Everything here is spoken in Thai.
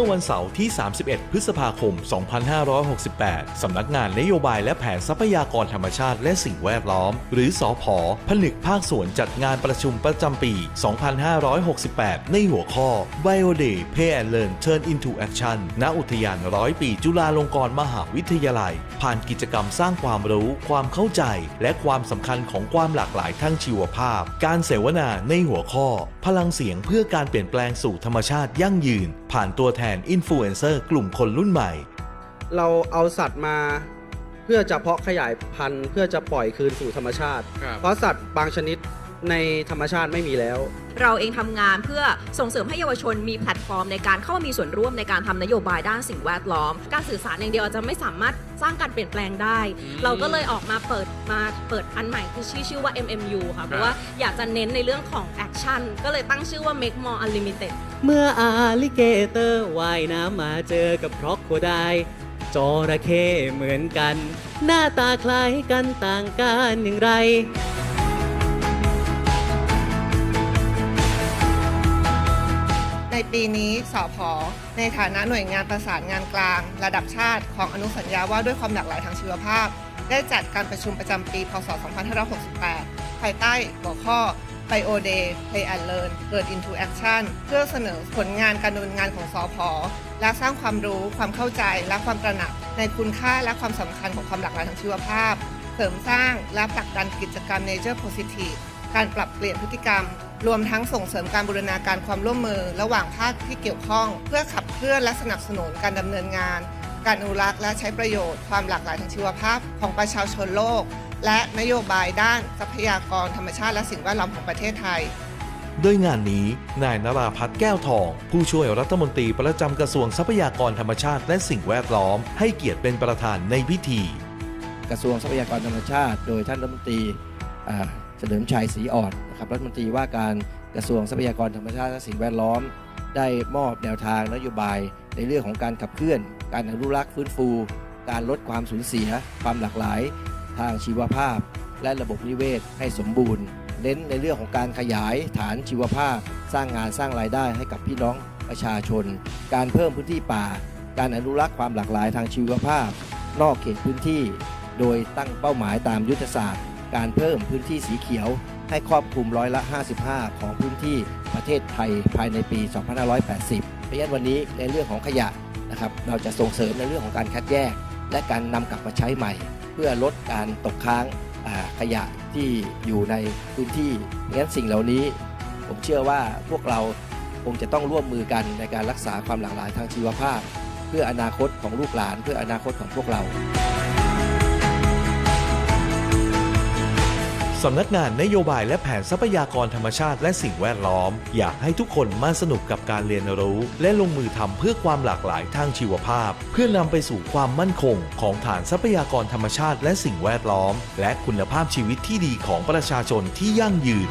มื่อวันเสาร์ที่ 31 พฤษภาคม 2568 สำนักงานนโยบายและแผนทรัพยากรธรรมชาติและสิ่งแวดล้อม หรือสอพอผนึกภาคส่วนจัดงานประชุมประจำปี 2568 ในหัวข้อ Bio Day Pay and Learn Turn into Action ณ อุทยานร้อยปีจุฬาลงกรณ์มหาวิทยาลัย ผ่านกิจกรรมสร้างความรู้ ความเข้าใจ และความสำคัญของความหลากหลายทางชีวภาพ การเสวนาในหัวข้อ พลังเสียงเพื่อการเปลี่ยนแปลงสู่ธรรมชาติยั่งยืนผ่านตัวแทนอินฟลูเอนเซอร์กลุ่มคนรุ่นใหม่ เราเอาสัตว์มาเพื่อจะเพาะขยายพันธุ์ เพื่อจะปล่อยคืนสู่ธรรมชาติ ครับ เพราะสัตว์บางชนิด ในธรรมชาติไม่มีแล้ว เราเองทำงานเพื่อส่งเสริมให้เยาวชนมีแพลตฟอร์มในการเข้ามามีส่วนร่วมในการทำนโยบายด้านสิ่งแวดล้อม การสื่อสารอย่างเดียวอาจจะไม่สามารถสร้างการเปลี่ยนแปลงได้ อืมเราก็เลยออกมาเปิดมาเปิดอันใหม่ที่ชื่อชื่อว่า MMU ค่ะเพราะว่าอยากจะเน้นในเรื่องของแอคชั่นก็เลยตั้งชื่อว่า Make More Unlimited เมื่ออาลิเกเตอร์ว่ายน้ำมาเจอกับครอกโคไดจระเข้เหมือนกัน หน้าตาคล้ายกันต่างกันอย่างไร ในปีนี้สอพอในฐานะหน่วยงานประสานงานกลาง ระดับชาติของอนุสัญญาว่าด้วยความหลากหลายทางชีวภาพ ได้จัดการประชุมประจำปี พศ 2568 ภายใต้หัวข้อ Bio Day Play and Learn เกิด Into Action เพื่อเสนอผลงานการดำเนินงานของสอพอและสร้างความรู้ความเข้าใจและความตระหนัก ในคุณค่าและความสำคัญของความหลากหลายทางชีวภาพ เสริมสร้างและผลักดันกิจกรรม Nature Positive การปรับเปลี่ยนพฤติกรรม รวมทั้งส่งเสริมการบูรณาการความร่วมมือ ระหว่างภาคที่เกี่ยวข้อง เพื่อขับเคลื่อนและสนับสนุนการดำเนินงาน การอนุรักษ์และใช้ประโยชน์ความหลากหลายทางชีวภาพของประชาชนโลก และนโยบายด้านทรัพยากรธรรมชาติและสิ่งแวดล้อมของประเทศไทยโดยงานนี้ นายนราพัฒน์แก้วทอง ผู้ช่วยรัฐมนตรีประจำกระทรวงทรัพยากรธรรมชาติและสิ่งแวดล้อม ให้เกียรติเป็นประธานในพิธี กระทรวงทรัพยากรธรรมชาติ โดยท่านรัฐมนตรีอ่า เฉลิมชัยศรีอ่อนนะครับรัฐมนตรีว่าการกระทรวงทรัพยากรธรรมชาติและสิ่งแวดล้อม ได้มอบแนวทางนโยบาย ในเรื่องของการขับเคลื่อน การอนุรักษ์ฟื้นฟู การลดความสูญเสีย ความหลากหลาย ทางชีวภาพ และระบบนิเวศให้สมบูรณ์เน้นในเรื่องของการขยายฐานชีวภาพ สร้างงานสร้างรายได้ให้กับพี่น้องประชาชน การเพิ่มพื้นที่ป่า การอนุรักษ์ความหลากหลายทางชีวภาพ นอกเขตพื้นที่ โดยตั้งเป้าหมายตามยุทธศาสตร์ การเพิ่มพื้นที่สีเขียว ให้ครอบคลุมร้อยละ 55 ของพื้นที่ประเทศไทยภายในปี 2580 เพราะฉะนั้นวันนี้ในเรื่องของขยะนะครับเราจะส่งเสริมในเรื่องของการคัดแยก และการนำกลับมาใช้ใหม่ เพื่อลดการตกค้างขยะที่อยู่ในพื้นที่งั้นสิ่งเหล่านี้ ผมเชื่อว่าพวกเราคงจะต้องร่วมมือกันในการรักษาความหลากหลายทางชีวภาพ เพื่ออนาคตของลูกหลาน เพื่ออนาคตของพวกเรา สำนักงานนโยบายและแผนทรัพยากรธรรมชาติและสิ่งแวดล้อม อยากให้ทุกคนมาสนุกกับการเรียนรู้ และลงมือทำเพื่อความหลากหลายทางชีวภาพ เพื่อนำไปสู่ความมั่นคง ของฐานทรัพยากรธรรมชาติและสิ่งแวดล้อม และคุณภาพชีวิตที่ดีของประชาชนที่ยั่งยืน